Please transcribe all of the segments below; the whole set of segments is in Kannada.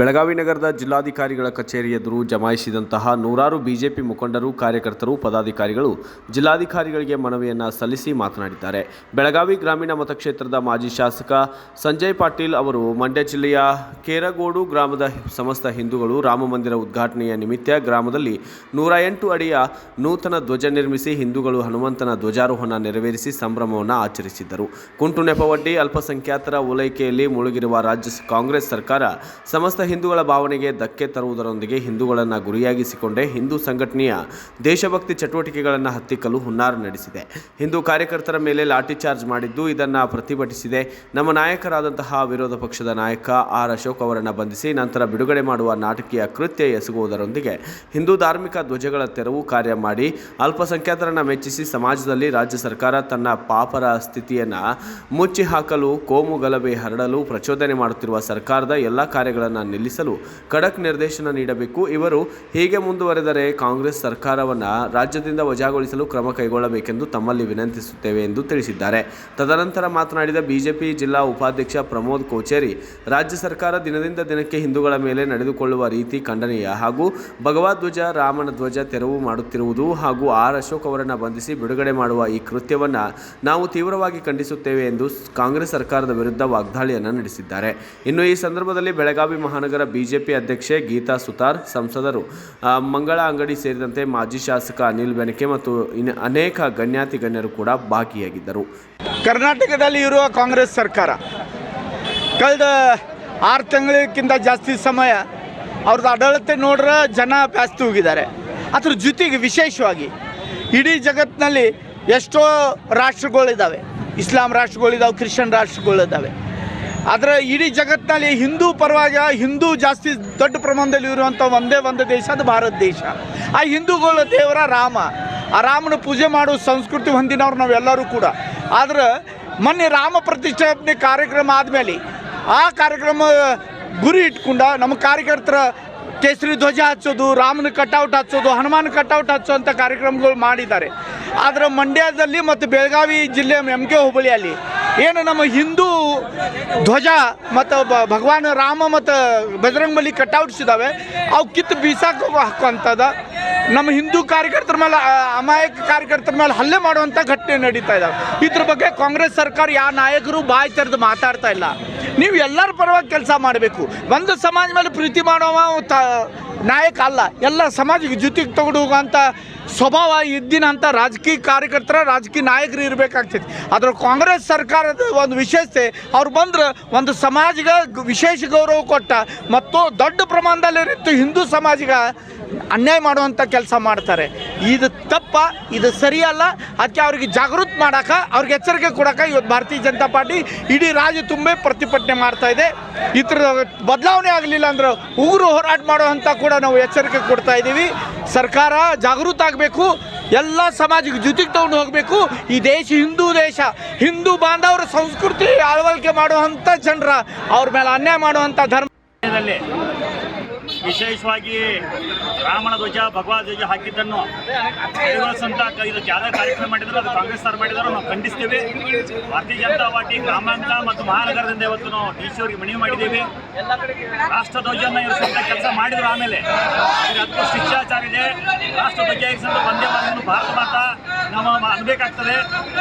ಬೆಳಗಾವಿ ನಗರದ ಜಿಲ್ಲಾಧಿಕಾರಿಗಳ ಕಚೇರಿ ಎದುರು ಜಮಾಯಿಸಿದಂತಹ ನೂರಾರು ಬಿಜೆಪಿ ಮುಖಂಡರು, ಕಾರ್ಯಕರ್ತರು, ಪದಾಧಿಕಾರಿಗಳು ಜಿಲ್ಲಾಧಿಕಾರಿಗಳಿಗೆ ಮನವಿಯನ್ನು ಸಲ್ಲಿಸಿ ಮಾತನಾಡಿದ್ದಾರೆ. ಬೆಳಗಾವಿ ಗ್ರಾಮೀಣ ಮತಕ್ಷೇತ್ರದ ಮಾಜಿ ಶಾಸಕ ಸಂಜಯ್ ಪಾಟೀಲ್ ಅವರು ಮಂಡ್ಯ ಜಿಲ್ಲೆಯ ಕೇರಗೋಡು ಗ್ರಾಮದ ಸಮಸ್ತ ಹಿಂದೂಗಳು ರಾಮಮಂದಿರ ಉದ್ಘಾಟನೆಯ ನಿಮಿತ್ತ ಗ್ರಾಮದಲ್ಲಿ ನೂರ ಎಂಟು ಅಡಿಯ ನೂತನ ಧ್ವಜ ನಿರ್ಮಿಸಿ ಹಿಂದೂಗಳು ಹನುಮಂತನ ಧ್ವಜಾರೋಹಣ ನೆರವೇರಿಸಿ ಸಂಭ್ರಮವನ್ನು ಆಚರಿಸಿದ್ದರು. ಕುಂಟು ನೆಪವಡ್ಡಿ ಅಲ್ಪಸಂಖ್ಯಾತರ ಓಲೈಕೆಯಲ್ಲಿ ಮುಳುಗಿರುವ ರಾಜ್ಯ ಕಾಂಗ್ರೆಸ್ ಸರ್ಕಾರ ಸಮಸ್ತ ಹಿಂದೂಗಳ ಭಾವನೆಗೆ ಧಕ್ಕೆ ತರುವುದರೊಂದಿಗೆ ಹಿಂದೂಗಳನ್ನು ಗುರಿಯಾಗಿಸಿಕೊಂಡೇ ಹಿಂದೂ ಸಂಘಟನೆಯ ದೇಶಭಕ್ತಿ ಚಟುವಟಿಕೆಗಳನ್ನು ಹತ್ತಿಕ್ಕಲು ಹುನ್ನಾರ ನಡೆಸಿದೆ. ಹಿಂದೂ ಕಾರ್ಯಕರ್ತರ ಮೇಲೆ ಲಾಠಿ ಚಾರ್ಜ್ ಮಾಡಿದ್ದು ಇದನ್ನು ಪ್ರತಿಭಟಿಸಿದೆ. ನಮ್ಮ ನಾಯಕರಾದಂತಹ ವಿರೋಧ ಪಕ್ಷದ ನಾಯಕ ಆರ್ ಅಶೋಕ್ ಅವರನ್ನು ಬಂಧಿಸಿ ನಂತರ ಬಿಡುಗಡೆ ಮಾಡುವ ನಾಟಕೀಯ ಕೃತ್ಯ ಎಸಗುವುದರೊಂದಿಗೆ ಹಿಂದೂ ಧಾರ್ಮಿಕ ಧ್ವಜಗಳ ತೆರವು ಕಾರ್ಯ ಮಾಡಿ ಅಲ್ಪಸಂಖ್ಯಾತರನ್ನು ಮೆಚ್ಚಿಸಿ ಸಮಾಜದಲ್ಲಿ ರಾಜ್ಯ ಸರ್ಕಾರ ತನ್ನ ಪಾಪರ ಸ್ಥಿತಿಯನ್ನು ಮುಚ್ಚಿ ಹಾಕಲು ಕೋಮು ಗಲಭೆ ಹರಡಲು ಪ್ರಚೋದನೆ ಮಾಡುತ್ತಿರುವ ಸರ್ಕಾರದ ಎಲ್ಲ ಕಾರ್ಯಗಳನ್ನು ನಿಲ್ಲಿಸಲು ಖಡಕ್ ನಿರ್ದೇಶನ ನೀಡಬೇಕು. ಇವರು ಹೀಗೆ ಮುಂದುವರೆದರೆ ಕಾಂಗ್ರೆಸ್ ಸರ್ಕಾರವನ್ನು ರಾಜ್ಯದಿಂದ ವಜಾಗೊಳಿಸಲು ಕ್ರಮ ಕೈಗೊಳ್ಳಬೇಕೆಂದು ತಮ್ಮಲ್ಲಿ ವಿನಂತಿಸುತ್ತೇವೆ ಎಂದು ತಿಳಿಸಿದ್ದಾರೆ. ತದನಂತರ ಮಾತನಾಡಿದ ಬಿಜೆಪಿ ಜಿಲ್ಲಾ ಉಪಾಧ್ಯಕ್ಷ ಪ್ರಮೋದ್ ಕೋಚೇರಿ, ರಾಜ್ಯ ಸರ್ಕಾರ ದಿನದಿಂದ ದಿನಕ್ಕೆ ಹಿಂದೂಗಳ ಮೇಲೆ ನಡೆದುಕೊಳ್ಳುವ ರೀತಿ ಖಂಡನೀಯ ಹಾಗೂ ಭಗವಧ್ವಜ ರಾಮನ ಧ್ವಜ ತೆರವು ಮಾಡುತ್ತಿರುವುದು ಹಾಗೂ ಆರ್ ಅಶೋಕ್ ಅವರನ್ನು ಬಂಧಿಸಿ ಬಿಡುಗಡೆ ಮಾಡುವ ಈ ಕೃತ್ಯವನ್ನು ನಾವು ತೀವ್ರವಾಗಿ ಖಂಡಿಸುತ್ತೇವೆ ಎಂದು ಕಾಂಗ್ರೆಸ್ ಸರ್ಕಾರದ ವಿರುದ್ಧ ವಾಗ್ದಾಳಿಯನ್ನು ನಡೆಸಿದ್ದಾರೆ. ಇನ್ನು ಈ ಸಂದರ್ಭದಲ್ಲಿ ಬೆಳಗಾವಿ ಮಹಾನಗರ ಬಿಜೆಪಿ ಅಧ್ಯಕ್ಷೆ ಗೀತಾ ಸುತಾರ್, ಸಂಸದರು ಮಂಗಳ ಅಂಗಡಿ ಸೇರಿದಂತೆ ಮಾಜಿ ಶಾಸಕ ಅನಿಲ್ ಬೆನಕೆ ಮತ್ತು ಇನ್ನು ಅನೇಕ ಗಣ್ಯಾತಿ ಗಣ್ಯರು ಕೂಡ ಭಾಗಿಯಾಗಿದ್ದರು. ಕರ್ನಾಟಕದಲ್ಲಿ ಇರುವ ಕಾಂಗ್ರೆಸ್ ಸರ್ಕಾರ, ಕಳೆದ ಆರು ತಿಂಗಳಿಗಿಂತ ಜಾಸ್ತಿ ಸಮಯ ಅವ್ರದ್ದು ಆಡಳಿತ ನೋಡ್ರೆ ಜನ ಬ್ಯಾಸ್ತಿ ಹೋಗಿದ್ದಾರೆ. ಅದ್ರ ಜೊತೆಗೆ ವಿಶೇಷವಾಗಿ ಇಡೀ ಜಗತ್ತಿನಲ್ಲಿ ಎಷ್ಟೋ ರಾಷ್ಟ್ರಗಳಿದ್ದಾವೆ. ಇಸ್ಲಾಂ ರಾಷ್ಟ್ರಗಳಿದ್ದಾವೆ, ಕ್ರಿಶ್ಚಿಯನ್ ರಾಷ್ಟ್ರಗಳಿದ್ದಾವೆ. ಆದರೆ ಇಡೀ ಜಗತ್ತಿನಲ್ಲಿ ಹಿಂದೂ ಪರವಾಗಿ ಹಿಂದೂ ಜಾಸ್ತಿ ದೊಡ್ಡ ಪ್ರಮಾಣದಲ್ಲಿ ಇರುವಂಥ ಒಂದೇ ಒಂದು ದೇಶ ಅದು ಭಾರತ ದೇಶ. ಆ ಹಿಂದೂಗಳ ದೇವರ ರಾಮ. ಆ ರಾಮನ ಪೂಜೆ ಮಾಡುವ ಸಂಸ್ಕೃತಿ ಹೊಂದಿನವ್ರು ನಾವೆಲ್ಲರೂ ಕೂಡ. ಆದ್ರೆ ಮೊನ್ನೆ ರಾಮ ಪ್ರತಿಷ್ಠಾಪನೆ ಕಾರ್ಯಕ್ರಮ ಆದಮೇಲೆ ಆ ಕಾರ್ಯಕ್ರಮ ಗುರಿ ಇಟ್ಕೊಂಡ ನಮ್ಮ ಕಾರ್ಯಕರ್ತರ ಕೇಸರಿ ಧ್ವಜ ಹಚ್ಚೋದು, ರಾಮನ ಕಟೌಟ್ ಹಚ್ಚೋದು, ಹನುಮಾನ್ ಕಟೌಟ್ ಹಚ್ಚೋಂಥ ಕಾರ್ಯಕ್ರಮಗಳು ಮಾಡಿದ್ದಾರೆ. ಆದರೆ ಮಂಡ್ಯದಲ್ಲಿ ಮತ್ತು ಬೆಳಗಾವಿ ಜಿಲ್ಲೆ ಎಂ ಕೆ ಹುಬ್ಬಳ್ಳಿಯಲ್ಲಿ ಏನು ನಮ್ಮ ಹಿಂದೂ ಧ್ವಜ ಮತ್ತು ಭಗವಾನ್ ರಾಮ ಮತ್ತು ಬಜರಂಗ್ ಬಲಿ ಕಟ್ಔಟ್ಸ್ ಇದ್ದಾವೆ ಅವು ಕಿತ್ತು ಬೀಸಾಕ ಹಾಕುವಂಥದ್ದು ನಮ್ಮ ಹಿಂದೂ ಕಾರ್ಯಕರ್ತರ ಮೇಲೆ ಅಮಾಯಕ ಕಾರ್ಯಕರ್ತರ ಮೇಲೆ ಹಲ್ಲೆ ಮಾಡುವಂಥ ಘಟನೆ ನಡೀತಾ ಇದ್ದಾವೆ ಇದ್ರ ಬಗ್ಗೆ ಕಾಂಗ್ರೆಸ್ ಸರ್ಕಾರ ಯಾವ ನಾಯಕರು ಬಾಯಿ ತೆರೆದು ಮಾತಾಡ್ತಾ ಇಲ್ಲ. ನೀವು ಎಲ್ಲರ ಪರವಾಗಿ ಕೆಲಸ ಮಾಡಬೇಕು. ಒಂದು ಸಮಾಜ ಮೇಲೆ ಪ್ರೀತಿ ಮಾಡುವ ನಾಯಕ ಅಲ್ಲ, ಎಲ್ಲ ಸಮಾಜಕ್ಕೆ ಜೊತೆಗೆ ತಗೊಂಡು ಹೋಗುವಂಥ ಸ್ವಭಾವ ಇದ್ದಿನಂಥ ರಾಜಕೀಯ ಕಾರ್ಯಕರ್ತರ, ರಾಜಕೀಯ ನಾಯಕರು ಇರಬೇಕಾಗ್ತೈತಿ. ಆದ್ರೆ ಕಾಂಗ್ರೆಸ್ ಸರ್ಕಾರದ ಒಂದು ವಿಶೇಷತೆ, ಅವ್ರು ಬಂದ್ರೆ ಒಂದು ಸಮಾಜಗ ವಿಶೇಷ ಗೌರವ ಕೊಟ್ಟ ಮತ್ತು ದೊಡ್ಡ ಪ್ರಮಾಣದಲ್ಲಿ ಇತ್ತು ಹಿಂದೂ ಸಮಾಜಿಗೆ ಅನ್ಯಾಯ ಮಾಡುವಂಥ ಕೆಲಸ ಮಾಡ್ತಾರೆ. ಇದು ತಪ್ಪ, ಇದು ಸರಿಯಲ್ಲ. ಅದಕ್ಕೆ ಅವ್ರಿಗೆ ಜಾಗೃತಿ ಮಾಡಕ್ಕೆ ಅವ್ರಿಗೆ ಎಚ್ಚರಿಕೆ ಕೊಡೋಕೆ ಇವತ್ತು ಭಾರತೀಯ ಜನತಾ ಪಾರ್ಟಿ ಇಡೀ ರಾಜ್ಯ ತುಂಬೇ ಪ್ರತಿಭಟನೆ ಮಾಡ್ತಾ ಇದೆ. ಇತರ ಬದಲಾವಣೆ ಆಗಲಿಲ್ಲ ಅಂದ್ರೆ ಉಗುರು ಹೋರಾಟ ಮಾಡುವಂಥ ಕೂಡ ನಾವು ಎಚ್ಚರಿಕೆ ಕೊಡ್ತಾ ಇದ್ದೀವಿ. ಸರ್ಕಾರ ಜಾಗೃತ ಆಗಬೇಕು. ಎಲ್ಲ ಸಮಾಜಕ್ಕೆ ಜೊತೆಗೆ ತಗೊಂಡು ಹೋಗಬೇಕು. ಈ ದೇಶ ಹಿಂದೂ ದೇಶ, ಹಿಂದೂ ಬಾಂಧವರ ಸಂಸ್ಕೃತಿ ಅಳವಡಿಕೆ ಮಾಡುವಂಥ ಜನರ ಅವ್ರ ಮೇಲೆ ಅನ್ಯಾಯ ಮಾಡುವಂಥ ಧರ್ಮ. ದಲ್ಲಿ ವಿಶೇಷವಾಗಿ ರಾಮನ ಧ್ವಜ, ಭಗವಾನ್ ಧ್ವಜ ಹಾಕಿದ್ದನ್ನು ಅಂತ ಇದಕ್ಕೆ ಯಾವ್ಯಾವ ಕಾರ್ಯಕ್ರಮ ಮಾಡಿದ್ರು ಅದು ಕಾಂಗ್ರೆಸ್ ಸರ್ ಮಾಡಿದ್ರು, ನಾವು ಖಂಡಿಸ್ತೇವೆ. ಭಾರತೀಯ ಜನತಾ ಪಾರ್ಟಿ ಗ್ರಾಮಾಂತರ ಮತ್ತು ಮಹಾನಗರದಿಂದ ಇವತ್ತು ನಾವು ಡಿ ಸಿ ಅವರಿಗೆ ಮನವಿ ಮಾಡಿದ್ದೀವಿ. ರಾಷ್ಟ್ರ ಧ್ವಜನ ಇರಿಸುವಂತ ಕೆಲಸ ಮಾಡಿದ್ರು ಆಮೇಲೆ. ಅದಕ್ಕೂ ಶಿಕ್ಷಾಚಾರ ಇದೆ. ರಾಷ್ಟ್ರ ಧ್ವಜ ಇರಿಸಿದ ಒಂದೇ ಭಾರತ ಮಾತಾ. ನಾವು ಮ- ಅನ್ಬೇಕಾಗ್ತದೆ,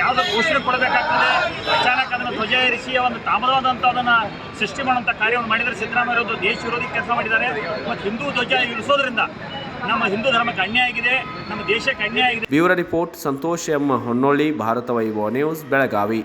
ಯಾವುದೋ ಘೋಷಣೆ ಕೊಡಬೇಕಾಗ್ತದೆ. ಅಚಾನಕ್ ಅದನ್ನು ಧ್ವಜ ಇರಿಸಿ ಒಂದು ತಾಮದವಾದಂಥ ಅದನ್ನು ಸೃಷ್ಟಿ ಮಾಡುವಂಥ ಕಾರ್ಯವನ್ನು ಮಾಡಿದರೆ ಸಿದ್ದರಾಮಯ್ಯ ಅವರು ದೇಶ ವಿರೋಧಿ ಕೆಲಸ ಮಾಡಿದ್ದಾರೆ. ಮತ್ತು ಹಿಂದೂ ಧ್ವಜ ಇರಿಸೋದ್ರಿಂದ ನಮ್ಮ ಹಿಂದೂ ಧರ್ಮಕ್ಕೆ ಅನ್ಯಾಯ ಆಗಿದೆ, ನಮ್ಮ ದೇಶಕ್ಕೆ ಅನ್ಯಾಯ ಆಗಿದೆ. Bureau report Santosh M Honnolli, Bharat Vaibhav news, Belagavi.